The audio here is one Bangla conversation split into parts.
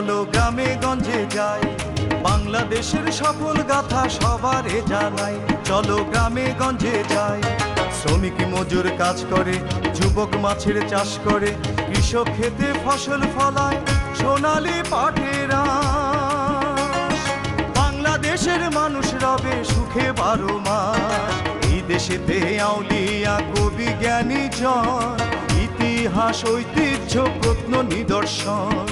চলো গ্রামে গঞ্জে যাই। বাংলাদেশের সফল গাথা সবারে জানাই। চলো গ্রামে গঞ্জে যাই। শ্রমিক মজুর কাজ করে, যুবক মাছের চাষ করে, কৃষক খেতে ফসল ফলায়, সোনালি পাটেরা বাংলাদেশের মানুষ রবে সুখে বারো মাস। এই দেশেতে আউলিয়া কবি জ্ঞানী জন। ইতিহাস, ঐতিহ্য প্রত্ন নিদর্শন।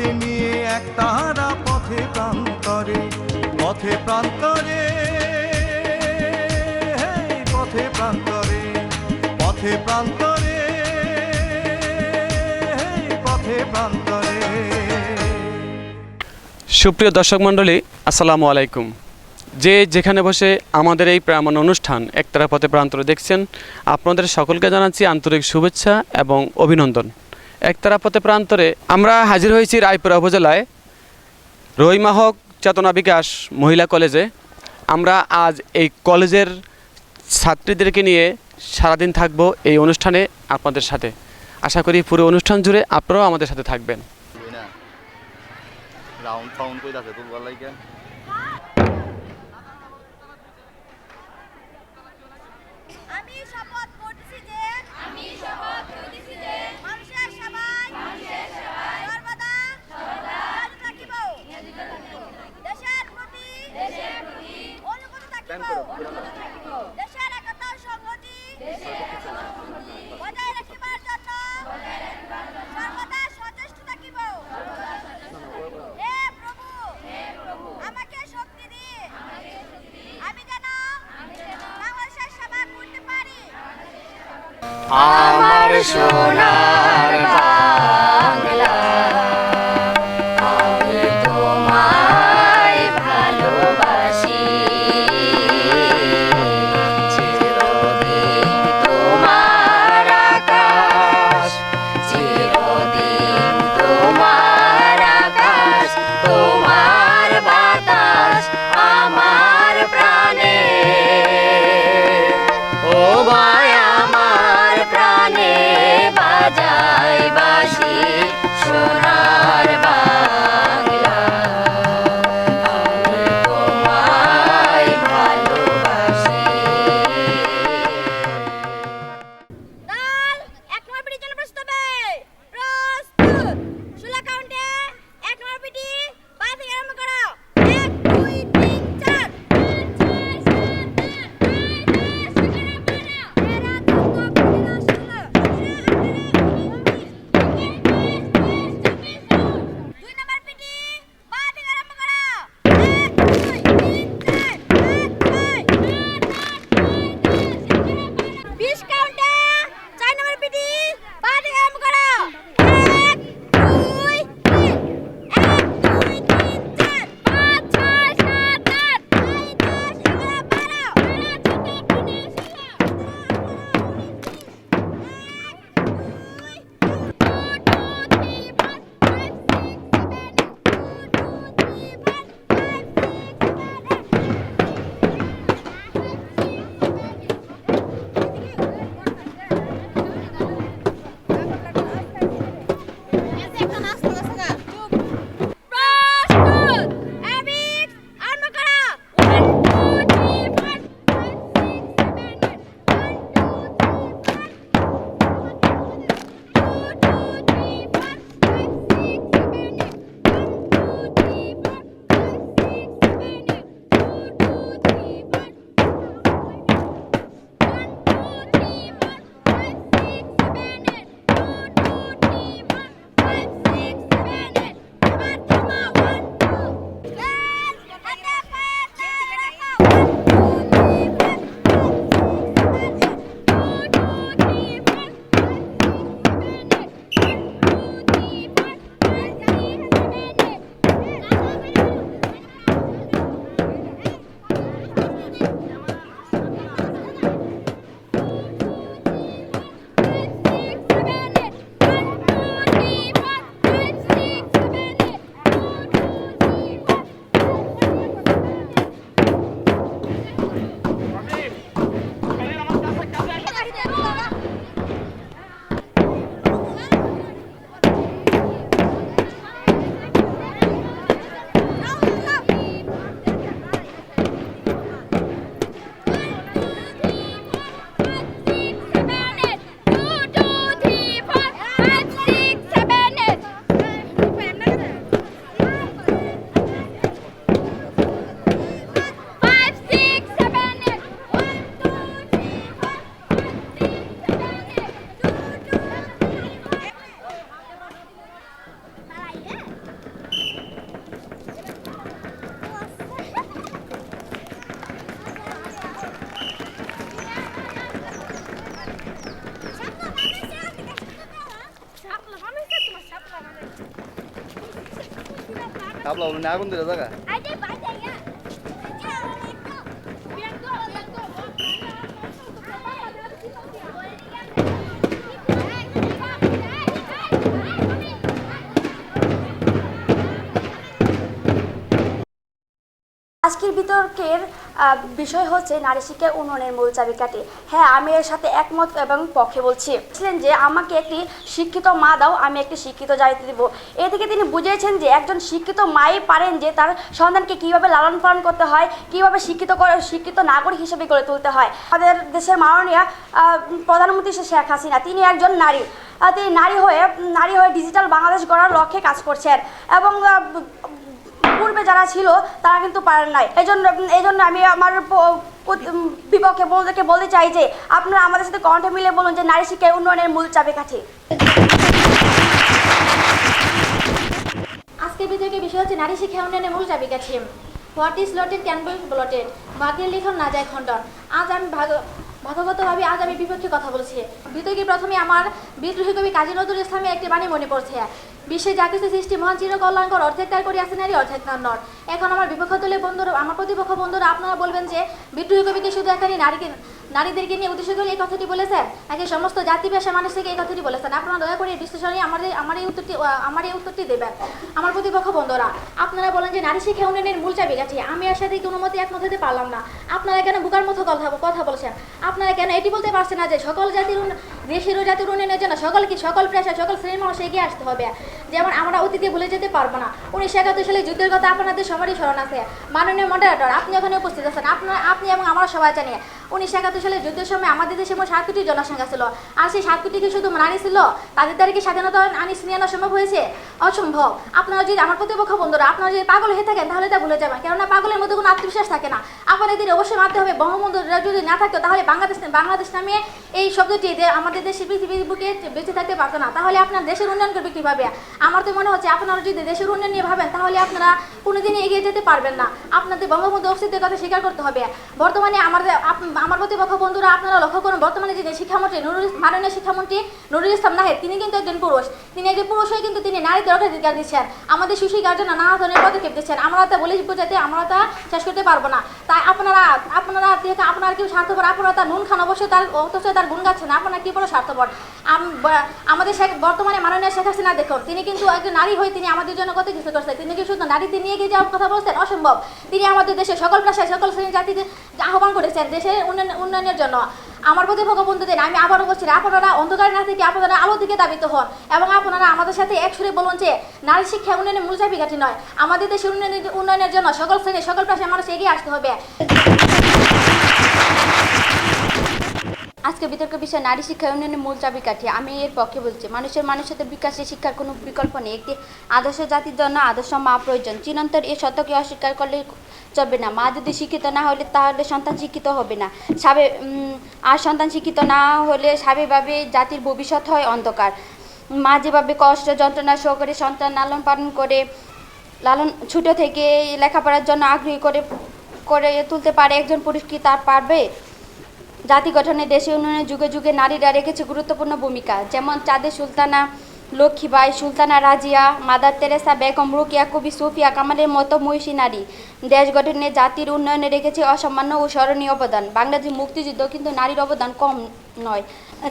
হাতে নিয়ে এক তাহারা পথে প্রান্তরে পথে প্রান্তরে। পথে প্রান্তরে পথে প্রান্তরে। পথে প্রান্তরে। সুপ্রিয় দর্শক মণ্ডলী, আসসালামু আলাইকুম। যে যেখানে বসে আমাদের এই প্রামণ অনুষ্ঠান, একতারা পথে প্রান্তরে দেখছেন, আপনাদের সকলকে জানাচ্ছি আন্তরিক শুভেচ্ছা এবং অভিনন্দন। একতারা পথে প্রান্তরে আমরা হাজির হয়েছি রায়পুরা উপজেলায়। রহিমাহক চেতনা বিকাশ মহিলা কলেজে। আমরা আজ এই কলেজের ছাত্রীদেরকে নিয়ে সারাদিন থাকব এই অনুষ্ঠানে আপনাদের সাথে। আশা করি পুরো অনুষ্ঠান জুড়ে আপনারাও আমাদের সাথে থাকবেন। রাউন্ড ফাউন্ড আছে তুলবার লাগে আমি শপথ করতেছি যে আমি শপথ করতেছি যে মানুষের সেবায় মানুষের সেবায় সর্বদা সর্বদা থাকিব দেশের প্রতি দেশের প্রতি অনুগত থাকিব অনুগত থাকিব দেশের একতা ও সংহতি দেশের একতা ও সংহতি বজায় রাখিবার জন্য বজায় রাখিবার জন্য সর্বদা সচেষ্ট থাকিব সর্বদা সচেষ্ট থাকিব হে প্রভু হে প্রভু আমাকে শক্তি দিয়ে আমাকে শক্তি দিয়ে আমি যেন আমি যেন বাংলাদেশের সেবা করতে পারি আমার সোনার খাবলা বলে আগুন দিলে বিষয় হচ্ছে নারী শিক্ষা উন্নয়নের মূল চাবিকাঠি। হ্যাঁ আমি এর সাথে একমত এবং পক্ষে বলছি। ছিলেন যে, আমাকে একটি শিক্ষিত মা দাও, আমি একটি শিক্ষিত জাতিতে দেবো। এ থেকে তিনি বুঝিয়েছেন যে, একজন শিক্ষিত মাই পারেন যে, তার সন্তানকে কীভাবে লালন পালন করতে হয়, কীভাবে শিক্ষিত করে, শিক্ষিত নাগরিক হিসেবে গড়ে তুলতে হয়। আমাদের দেশের মাননীয় প্রধানমন্ত্রী শেখ হাসিনা, তিনি একজন নারী। তিনি নারী হয়ে নারী হয়ে ডিজিটাল বাংলাদেশ গড়ার লক্ষ্যে কাজ করছেন। এবং পূর্বে যারা ছিল, তারা কিন্তু পারেন নাই। এই জন্য এই জন্য আমি আমার বিপক্ষে বন্ধুদেরকে বলতে চাই যে, আপনারা আমাদের সাথে কণ্ঠ মিলে বলুন যে, নারী শিক্ষা উন্নয়নের মূল চাবিকাঠি আজকের বিতর্কের বিষয় হচ্ছে, নারী শিক্ষা উন্নয়নের মূল চাবিকাঠি what is allotted can be blotted ভাগ্যের লিখন না যায় খণ্ডন। আজ আমি ভাগ, ভাগগতভাবে আজ আমি বিপক্ষে কথা বলছি। বিতর্কে প্রথমে আমার বিদ্রোহী কবি কাজী নজরুল ইসলামের একটি বাণী মনে পড়ছে। বিশ্বে কিছু সৃষ্টি মহান চির কল্যাণকর অর্ধেক তার করি আছে নারী, অর্ধেক তার নর। এখন আমার বিপক্ষ দলের বন্ধুরা, আমার প্রতিপক্ষ বন্ধুরা, আপনারা বলবেন যে বিদ্রোহী কবিতে শুধু এখানে নারীকে নারীদেরকে নিয়ে উদ্দেশ্য করে এই কথাটি বলেছেন নাকি সমস্ত জাতি, পেশা, মানুষ থেকে এই কথাটি বলেছেন আপনারা দয়া করে এই বিশ্লেষণে আমাদের আমার এই উত্তরটি আমার এই উত্তরটি দেবেন। আমার প্রতিপক্ষ বন্ধুরা, আপনারা বলেন যে নারী শিক্ষা উন্নয়নের মূল চাবিকাঠি আমি এর সাথে কোনো মতে একমত হতে পারলাম না। আপনারা কেন বুকার মতো কথা কথা বলছেন? আপনারা কেন এটি বলতে পারছেন না যে সকল জাতির দেশের ও জাতির উন্নয়নের জন্য সকল কি সকল পেশা, সকল শ্রেণির মানুষ এগিয়ে আসতে হবে? যেমন আমরা অতীতে ভুলে যেতে পারব না। উনিশশো একাত্তর সালে যুদ্ধের কথা আপনাদের সবারই স্মরণ আছে। মাননীয় মডারেটর আপনি ওখানে উপস্থিত আছেন। আপনার আপনি এবং আমরা সবাই জানি উনিশশো একাত্তর সালে যুদ্ধের সময় আমাদের দেশে মোট সাত কোটি জনসংখ্যা ছিল। আর সেই সাত কোটি কি শুধু নারী ছিল? তাদের দ্বারা কি স্বাধীনতা আনি ছিনিয়ে আনা সম্ভব হয়েছে? অসম্ভব। আপনারা যদি আমার প্রতিপক্ষ বন্ধুরা, আপনারা যদি পাগল হয়ে থাকেন, তাহলে তা ভুলে যাবেন। কেননা পাগলের মধ্যে কোনো আত্মবিশ্বাস থাকে না। আপনাদের অবশ্যই মানতে হবে। বঙ্গবন্ধুরা যদি না থাকতো, তাহলে বাংলাদেশ বাংলাদেশ নামে এই শব্দটি আমাদের দেশে পৃথিবীর বুকে বেঁচে থাকতে পারতো না, তাহলে আপনার দেশের উন্নয়ন করবে কীভাবে? আমার তো মনে হচ্ছে আপনারা যদি দেশের উন্নয়ন নিয়ে ভাবেন, তাহলে আপনারা কোনোদিনই এগিয়ে যেতে পারবেন না। আপনাদের বঙ্গবন্ধু অস্তিত্বের কথা স্বীকার করতে হবে। বর্তমানে আমাদের আমার প্রতি প্রতিপক্ষ বন্ধুরা, আপনারা লক্ষ্য করুন, বর্তমানে যে শিক্ষামন্ত্রী নুরুল মাননীয় শিক্ষামন্ত্রী নুরুল ইসলাম নাহেদ, তিনি কিন্তু একজন পুরুষ। তিনি একজন পুরুষ হয়ে কিন্তু তিনি নারীদের অগ্রাধিকার দিচ্ছেন। আমাদের শিশু জন্য নানা ধরনের পদক্ষেপ দিচ্ছেন। আমরা তা বলে বোঝাতে, আমরা তা শেষ করতে পারব না। তাই আপনারা আপনারা থেকে আপনার কেউ স্বার্থপর, আপনারা তার নুন খান, অবশ্যই তার অথচ তার গুণ গাচ্ছেন আপনারা কি বড় স্বার্থপর? আম- আমাদের বর্তমানে মাননীয় শেখ হাসিনা দেখুন, তিনি কিন্তু একজন নারী হয়ে তিনি আমাদের জন্য কত কিছু করছেন। তিনি কি শুধু নারীদের নিয়ে গিয়ে যাওয়ার কথা বলছেন? অসম্ভব। তিনি আমাদের দেশে সকল পেশায় সকল শ্রেণি জাতিদের আহ্বান করেছেন। দেশের উন্নয়নের জন্য। আমার প্রতি বন্ধুদের, আমি আবারও বলছি, আপনারা অন্ধকার না থেকে আপনারা আলো দিকে দাবিত হন এবং আপনারা আমাদের সাথে এক সুরে বলুন যে, নারী শিক্ষা উন্নয়নের মূল চাবিকাঠি নয়। আমাদের দেশের উন্নয়নের উন্নয়নের জন্য সকল শ্রেণি সকল পাশে মানুষ এগিয়ে আসতে হবে। আজকে বিতর্ক বিষয় নারী শিক্ষা উন্নয়নের মূল চাবিকাঠি আমি এর পক্ষে বলছি, মানুষের মানুষের বিকাশে শিক্ষার কোনো বিকল্প নেই। একটি আদর্শ জাতির জন্য আদর্শ মা প্রয়োজন। চিরন্তর এ সত্যকে অস্বীকার করলে চলবে না। মা যদি শিক্ষিত না হলে তাহলে সন্তান শিক্ষিত হবে না। স্বাভাবিক আর সন্তান শিক্ষিত না হলে স্বাভাবিকভাবে জাতির ভবিষ্যৎ হয় অন্ধকার। মা যেভাবে কষ্ট, যন্ত্রণা সহকারে সন্তান লালন পালন করে, লালন ছোটো থেকে লেখাপড়ার জন্য আগ্রহী করে করে তুলতে পারে, একজন পুরুষ কি তার পারবে? জাতি গঠনে দেশের উন্নয়নে যুগে যুগে নারীরা রেখেছে গুরুত্বপূর্ণ ভূমিকা। যেমন চাঁদের সুলতানা লক্ষ্মীবাই সুলতানা রাজিয়া, মাদার তেরেসা বেগম, রুকিয়া কবি সুফিয়া কামালের মতো মহিষী নারী দেশ গঠনে জাতির উন্নয়নে রেখেছে অসামান্য ও স্মরণীয় অবদান। বাংলাদেশ মুক্তিযুদ্ধ কিন্তু নারীর অবদান কম নয়।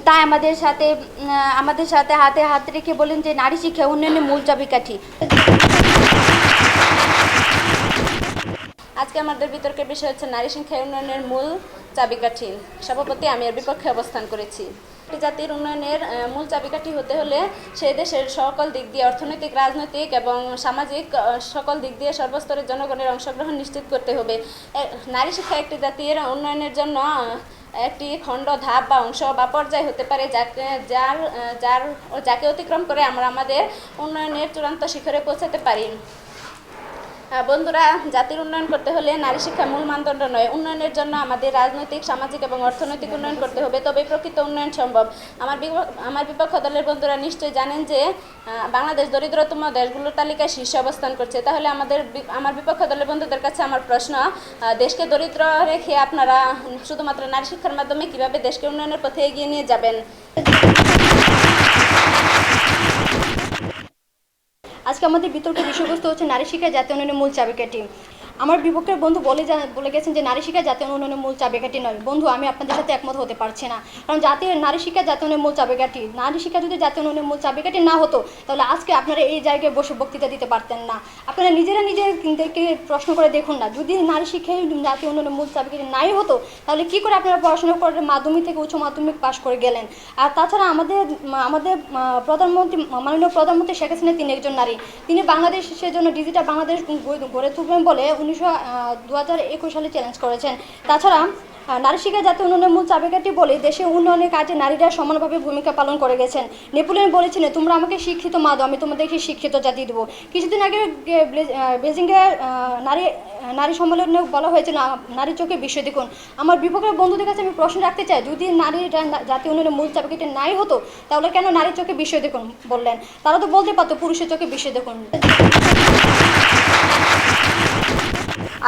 তাই আমাদের সাথে আমাদের সাথে হাতে হাত রেখে বলেন যে নারী শিক্ষা উন্নয়নের মূল চাবিকাঠি। আজকে আমাদের বিতর্কের বিষয় হচ্ছে নারী শিক্ষা উন্নয়নের মূল চাবিকাঠি। সভাপতি আমি এর বিপক্ষে অবস্থান করেছি। একটি জাতির উন্নয়নের মূল চাবিকাঠি হতে হলে সেই দেশের সকল দিক দিয়ে অর্থনৈতিক, রাজনৈতিক এবং সামাজিক সকল দিক দিয়ে সর্বস্তরের জনগণের অংশগ্রহণ নিশ্চিত করতে হবে। নারী শিক্ষা একটি জাতির উন্নয়নের জন্য একটি খণ্ড ধাপ বা অংশ বা পর্যায় হতে পারে যাকে, যার যার, যাকে অতিক্রম করে আমরা আমাদের উন্নয়নের চূড়ান্ত শিখরে পৌঁছাতে পারি। বন্ধুরা, জাতির উন্নয়ন করতে হলে নারী শিক্ষা মূল মানদণ্ড নয়। উন্নয়নের জন্য আমাদের রাজনৈতিক, সামাজিক এবং অর্থনৈতিক উন্নয়ন করতে হবে তবে প্রকৃত উন্নয়ন সম্ভব। আমার আমার বিপক্ষ দলের বন্ধুরা নিশ্চয়ই জানেন যে বাংলাদেশ দরিদ্রতম দেশগুলোর তালিকায় শীর্ষে অবস্থান করছে। তাহলে আমাদের আমার বিপক্ষ দলের বন্ধুদের কাছে আমার প্রশ্ন দেশকে দরিদ্র রেখে আপনারা শুধুমাত্র নারী শিক্ষার মাধ্যমে কীভাবে দেশকে উন্নয়নের পথে এগিয়ে নিয়ে যাবেন? আজকে আমাদের বিতর্কের বিষয়বস্তু হচ্ছে নারী শিক্ষা জাতীয় উন্নয়নের মূল চাবিকাঠি। আমার বিপক্ষের বন্ধু বলে যা বলে গেছেন যে নারী শিক্ষা জাতীয় উন্নয়নের মূল চাবিকাঠি নয়। বন্ধু, আমি আপনাদের সাথে একমত হতে পারছি না। কারণ জাতীয় নারী শিক্ষা জাতীয় উন্নয়নের মূল চাবিকাঠি। নারী শিক্ষা যদি জাতীয় উন্নয়নের মূল চাবিকাঠি না হতো, তাহলে আজকে আপনারা এই জায়গায় বসে বক্তৃতা দিতে পারতেন না। আপনারা নিজেরা নিজেদেরকে প্রশ্ন করে দেখুন না। যদি নারী শিক্ষায় জাতীয় উন্নয়নের মূল চাবিকাঠি নাই হতো, তাহলে কি করে আপনারা পড়াশোনা করে মাধ্যমিক থেকে উচ্চ মাধ্যমিক পাশ করে গেলেন? আর তাছাড়া আমাদের আমাদের প্রধানমন্ত্রী, মাননীয় প্রধানমন্ত্রী শেখ হাসিনা, তিনি একজন নারী। তিনি বাংলাদেশের জন্য ডিজিটাল বাংলাদেশ গড়ে- তুলবেন বলে উনিশশো সালে চ্যালেঞ্জ করেছেন। তাছাড়া নারী শিক্ষা জাতীয় উন্নয়নের মূল চাবিকাঠি বলে দেশের উন্নয়নের কাজে নারীরা সমানভাবে ভূমিকা পালন করে গেছেন। নেপোলিয়ন বলেছিলেন তোমরা আমাকে শিক্ষিত মা দাও আমি তোমাদেরকে শিক্ষিত জাতি দেবো। কিছুদিন আগে বেজিংয়ে নারী নারী সম্মেলনে বলা হয়েছিল আহ, নারী চোখে বিশ্ব দেখুন। আমার বিপক্ষের বন্ধুদের কাছে আমি প্রশ্ন রাখতে চাই যদি নারী জাতীয় উন্নয়নের মূল চাবিকাঠি নাই হতো তাহলে কেন নারী চোখে বিশ্ব দেখুন বললেন? তারা তো বলতে পারতো পুরুষের চোখে বিশ্ব দেখুন।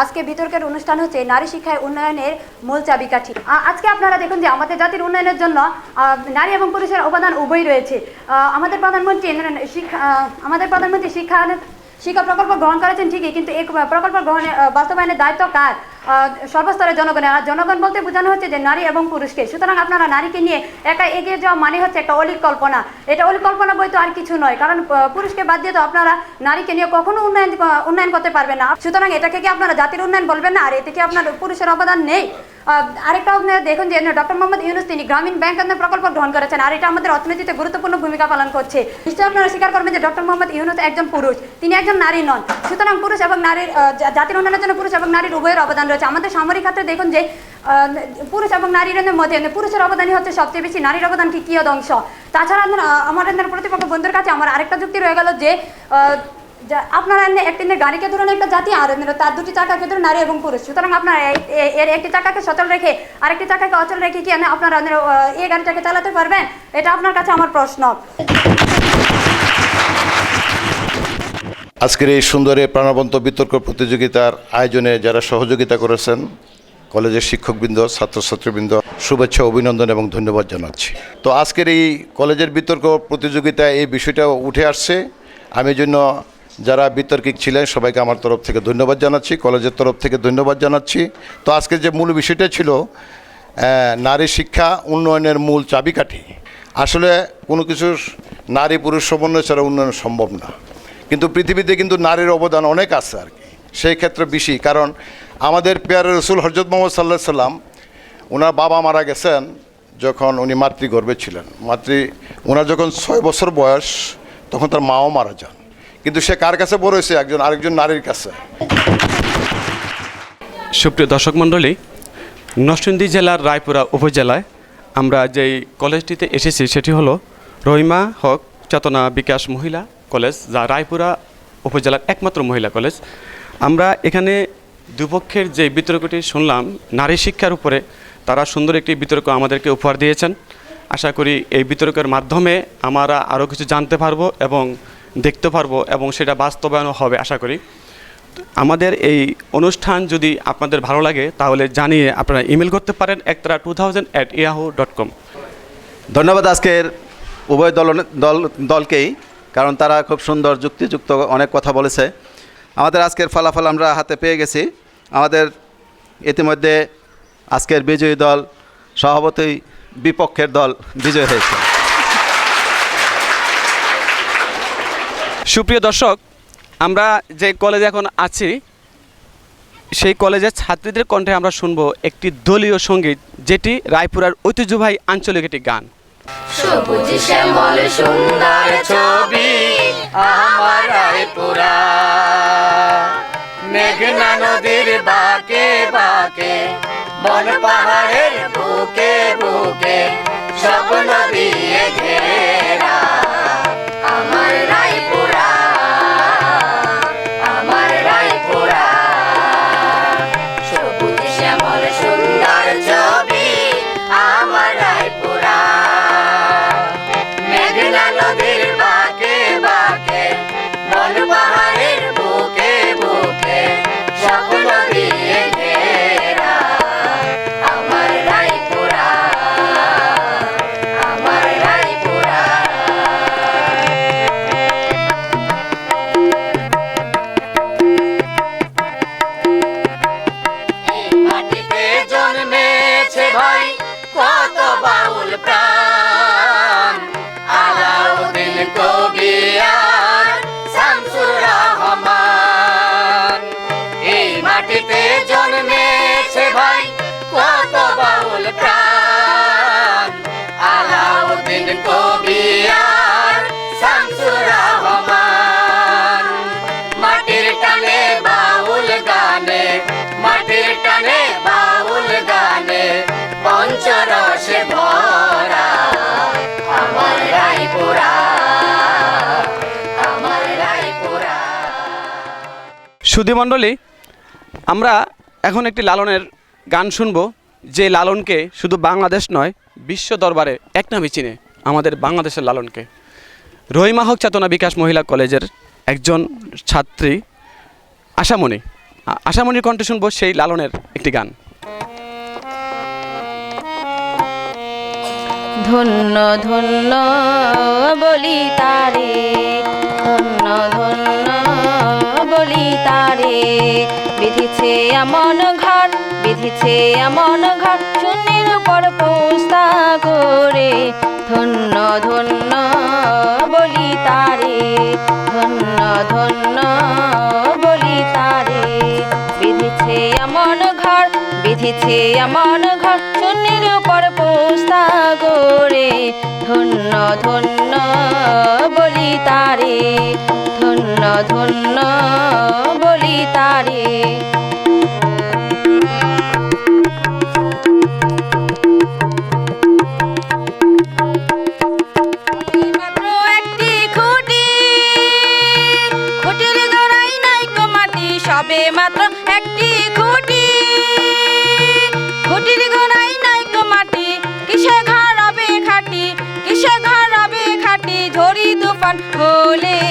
আজকে বিতর্কের অনুষ্ঠান হচ্ছে নারী শিক্ষায় উন্নয়নের মূল চাবিকাঠি। আজকে আপনারা দেখুন যে আমাদের জাতির উন্নয়নের জন্য নারী এবং পুরুষের অবদান উভয়ই রয়েছে। আমাদের প্রধানমন্ত্রী শিক্ষা আমাদের প্রধানমন্ত্রী শিক্ষা শিক্ষা প্রকল্প গ্রহণ করেছেন ঠিকই, কিন্তু এই প্রকল্প গ্রহণের বাস্তবায়নের দায়িত্ব কার? সর্বস্তরের জনগণের আর জনগণ বলতে বোঝানো হচ্ছে যে নারী এবং পুরুষকে। সুতরাং আপনারা নারীকে নিয়ে একা এগিয়ে যাওয়া মানে হচ্ছে একটা অলিকল্পনা এটা অলিকল্পনা বই তো আর কিছু নয়, কারণ পুরুষকে বাদ দিয়ে তো আপনারা নারীকে নিয়ে কখনো উন্নয়ন উন্নয়ন করতে পারবেন না। সুতরাং এটাকে কি আপনারা জাতির উন্নয়ন বলবেন না? আর এতে কি আপনার পুরুষের অবদান নেই? আরেকটা দেখুন যে ডক্টর মোহাম্মদ ইউনুস তিনি গ্রামীণ ব্যাংক প্রকল্প গ্রহণ করেছেন আর এটা আমাদের অর্থনীতিতে গুরুত্বপূর্ণ ভূমিকা পালন করছে। নিশ্চয়ই আপনারা স্বীকার করবেন যে, ডক্টর মোহাম্মদ ইউনুস একজন পুরুষ। তিনি একজন নারী নন। সুতরাং পুরুষ এবং নারীর জাতির উন্নয়নের জন্য পুরুষ এবং নারীর উভয়ের অবদান রয়েছে। আমাদের সামরিক খাতে দেখুন যে পুরুষ এবং নারীর মধ্যে পুরুষের অবদানই হচ্ছে সবচেয়ে বেশি। নারীর অবদান কি কি অংশ তাছাড়া আমাদের প্রতিপক্ষ বন্ধুর কাছে আমার আরেকটা যুক্তি রয়ে গেল যা- আপনারা একটি গাড়িকে ধরুন, একটা জাতি, আর তার দুটি চাকাকে ধরুন, নারী এবং পুরুষ। সুতরাং আপনারা এর একটি চাকাকে সচল রেখে আরেকটি চাকাকে অচল রেখে কি আপনারা এই গাড়িটাকে চালাতে পারবেন? এটা আপনার কাছে আমার প্রশ্ন। আজকের এই সুন্দর প্রাণবন্ত বিতর্ক প্রতিযোগিতার আয়োজনে যারা সহযোগিতা করেছেন, কলেজের শিক্ষকবৃন্দ, ছাত্রছাত্রীবৃন্দ, শুভেচ্ছা, অভিনন্দন এবং ধন্যবাদ জানাচ্ছি। তো আজকের এই কলেজের বিতর্ক প্রতিযোগিতায় এই বিষয়টা উঠে আসছে। আমি জন্য যারা বিতর্কিক ছিলেন, সবাইকে আমার তরফ থেকে ধন্যবাদ জানাচ্ছি, কলেজের তরফ থেকে ধন্যবাদ জানাচ্ছি। তো আজকের যে মূল বিষয়টা ছিল নারী শিক্ষা উন্নয়নের মূল চাবিকাঠি। আসলে কোনো কিছু নারী পুরুষ সমন্বয় ছাড়া উন্নয়ন সম্ভব না। কিন্তু পৃথিবীতে কিন্তু নারীর অবদান অনেক আছে আর কি। সেই ক্ষেত্রে বেশি, কারণ আমাদের পেয়ার রসুল হরজত মোহাম্মদ সাল্লাহ সাল্লাম ওনার বাবা মারা গেছেন যখন উনি মাতৃগর্ভে ছিলেন। মাতৃ ওনার যখন ছয় বছর বয়স, তখন তার মাও মারা যান। কিন্তু সে কার কাছে বড় হয়েছে? একজন আরেকজন নারীর কাছে। সুপ্রিয় দর্শক মণ্ডলী, নরসিংদী জেলার রায়পুরা উপজেলায় আমরা যেই কলেজটিতে এসেছি, সেটি হলো রহিমা হক চেতনা বিকাশ মহিলা কলেজ, যা রায়পুরা উপজেলার একমাত্র মহিলা কলেজ। আমরা এখানে দুপক্ষের যে বিতর্কটি শুনলাম, নারী শিক্ষার উপরে তারা সুন্দর একটি বিতর্ক আমাদেরকে উপহার দিয়েছেন। আশা করি এই বিতর্কের মাধ্যমে আমরা আরও কিছু জানতে পারব এবং দেখতে পারব এবং সেটা বাস্তবায়নও হবে, আশা করি। আমাদের এই অনুষ্ঠান যদি আপনাদের ভালো লাগে, তাহলে জানিয়ে আপনারা ইমেল করতে পারেন, Ektara two thousand at Yahoo dot com ধন্যবাদ আজকের উভয় দল দল, দলকেই, কারণ তারা খুব সুন্দর যুক্তিযুক্ত অনেক কথা বলেছে। আমাদের আজকের ফলাফল আমরা হাতে পেয়ে গেছি। আমাদের ইতিমধ্যে আজকের বিজয়ী দল, সভাপতি বিপক্ষের দল বিজয় হয়েছে। সুপ্রিয় দর্শক, আমরা যে কলেজে এখন আছি, সেই কলেজের ছাত্রীদের কণ্ঠে আমরা শুনব একটি দলীয় সংগীত, যেটি রায়পুরার ঐতিহ্যবাহী আঞ্চলিক একটি গান। মেঘনা নদীর বন পাহাড়ের বুকে বুকে স্বপ্ন দিয়ে ঘেরা। সুধীমণ্ডলী আমরা এখন একটি লালনের গান শুনব, যে লালনকে শুধু বাংলাদেশ নয়, বিশ্ব দরবারে এক নামে চিনে আমাদের বাংলাদেশের লালনকে। রহিমা হক চেতনা বিকাশ মহিলা কলেজের একজন ছাত্রী, আশামণি। আশামণির কণ্ঠে শুনব সেই লালনের একটি গান। ধন্য ধন্য বলি তারে, ধন্য ধন্য বলি তারে, বিধিছে এমন ঘর, বিধিছে এমন ঘর, শূন্যের উপর পুস্তা করে। ধন্য ধন্য বলি তারে, ধন্য ধন্য বলি তারে, বিধিছে এমন ঘর বিধিছে আমার ঘর শূন্যের উপর পোস্তা গোরে ধন্য ধন্য বলি তারে, ধন্য ধন্য বলি তারে।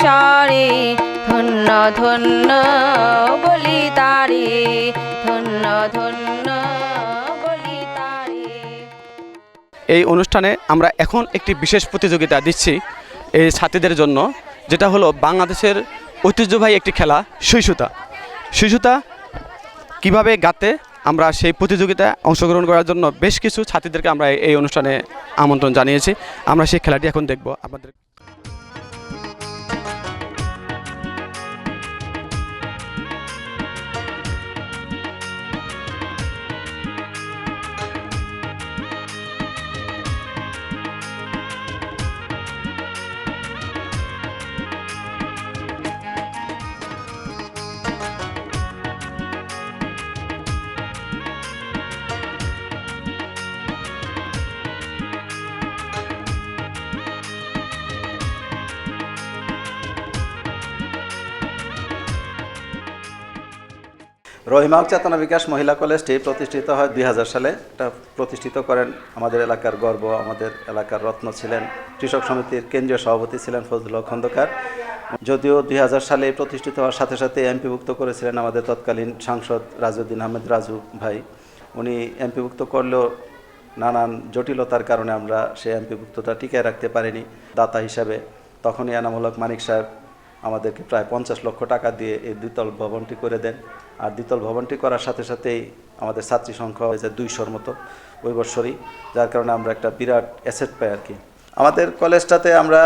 সরে ধন্য ধন্য বলি তারে, ধন্য ধন্য বলি তারে। এই অনুষ্ঠানে আমরা এখন একটি বিশেষ প্রতিযোগিতা দিচ্ছি এই ছাত্রীদের জন্য, যেটা হলো বাংলাদেশের ঐতিহ্যবাহী একটি খেলা, শৈশুতা। শৈশুতা কীভাবে গাতে আমরা সেই প্রতিযোগিতায় অংশগ্রহণ করার জন্য বেশ কিছু ছাত্রীদেরকে আমরা এই অনুষ্ঠানে আমন্ত্রণ জানিয়েছি। আমরা সেই খেলাটি এখন দেখব। আমাদের রহিমা চেতনা বিকাশ মহিলা কলেজটি প্রতিষ্ঠিত হয় দুই হাজার সালে। এটা প্রতিষ্ঠিত করেন আমাদের এলাকার গর্ব, আমাদের এলাকার রত্ন ছিলেন, কৃষক সমিতির কেন্দ্রীয় সভাপতি ছিলেন ফজলুল হক খন্দকার। যদিও দুই হাজার সালে প্রতিষ্ঠিত হওয়ার সাথে সাথে এমপিভুক্ত করেছিলেন আমাদের তৎকালীন সাংসদ রাজউদ্দিন আহমেদ রাজু ভাই। উনি এমপিভুক্ত করলেও নানান জটিলতার কারণে আমরা সেই এমপিভুক্ততা টিকিয়ে রাখতে পারিনি। দাতা হিসাবে তখনই এনামুল হক মানিক সাহেব আমাদেরকে প্রায় পঞ্চাশ লক্ষ টাকা দিয়ে এই দ্বিতল ভবনটি করে দেন। আর দ্বিতল ভবনটি করার সাথে সাথেই আমাদের ছাত্রী সংখ্যা হয়েছে দুইশোর মতো ওই বছরই যার কারণে আমরা একটা বিরাট অ্যাসেট পাই আর কি। আমাদের কলেজটাতে আমরা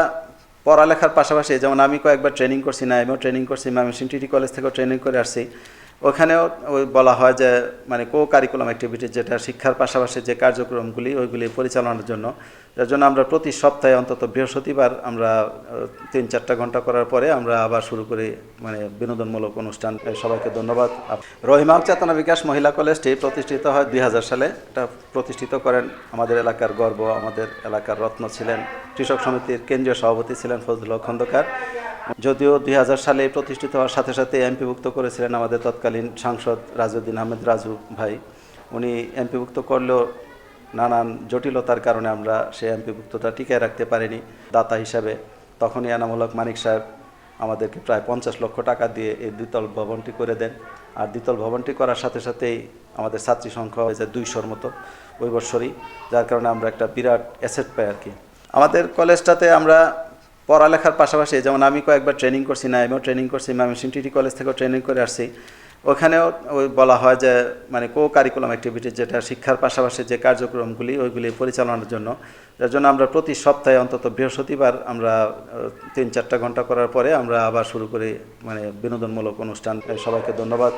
পড়ালেখার পাশাপাশি, যেমন আমি কয়েকবার ট্রেনিং করছি না আমিও ট্রেনিং করছি আমি টিটি কলেজ থেকেও ট্রেনিং করে আসছি। ওখানেও ওই বলা হয় যে মানে কো কারিকুলাম অ্যাক্টিভিটি যেটা, শিক্ষার পাশাপাশি যে কার্যক্রমগুলি, ওইগুলি পরিচালনার জন্য। যার জন্য আমরা প্রতি সপ্তাহে অন্তত বৃহস্পতিবার আমরা তিন চারটা ঘণ্টা করার পরে আমরা আবার শুরু করি মানে বিনোদনমূলক অনুষ্ঠান। সবাইকে ধন্যবাদ। রহিমা চেতনা বিকাশ মহিলা কলেজটি প্রতিষ্ঠিত হয় দুই হাজার সালে। এটা প্রতিষ্ঠিত করেন আমাদের এলাকার গর্ব, আমাদের এলাকার রত্ন ছিলেন। কৃষক সমিতির কেন্দ্রীয় সভাপতি ছিলেন ফজলুল খন্দকার। যদিও দুই হাজার সালে প্রতিষ্ঠিত হওয়ার সাথে সাথে এমপিভুক্ত করেছিলেন আমাদের তৎকালীন সাংসদ রাজউদ্দিন আহমেদ রাজু ভাই। উনি এমপিভুক্ত করলেও নানান জটিলতার কারণে আমরা সেই এমপিভুক্ততা টিকায় রাখতে পারিনি দাতা হিসাবে। তখনই এনামূলক মানিক সাহেব আমাদেরকে প্রায় পঞ্চাশ লক্ষ টাকা দিয়ে এই দ্বিতল ভবনটি করে দেন। আর দ্বিতল ভবনটি করার সাথে সাথেই আমাদের ছাত্রী সংখ্যা হয়েছে দুইশোর মতো ওই বৎসরই, যার কারণে আমরা একটা বিরাট অ্যাসেট পাই আর কি। আমাদের কলেজটাতে আমরা পড়ালেখার পাশাপাশি, যেমন আমি কয়েকবার ট্রেনিং করছি না আমিও ট্রেনিং করছি ময়মনসিং টিটি কলেজ থেকেও ট্রেনিং করে আসছি। ওখানেও ওই বলা হয় যে মানে কো কারিকুলাম অ্যাক্টিভিটি যেটা শিক্ষার পাশাপাশি যে কার্যক্রমগুলি, ওইগুলি পরিচালনার জন্য। যার জন্য আমরা প্রতি সপ্তাহে অন্তত বৃহস্পতিবার আমরা তিন চারটা ঘণ্টা করার পরে আমরা আবার শুরু করি মানে বিনোদনমূলক অনুষ্ঠান। সবাইকে ধন্যবাদ।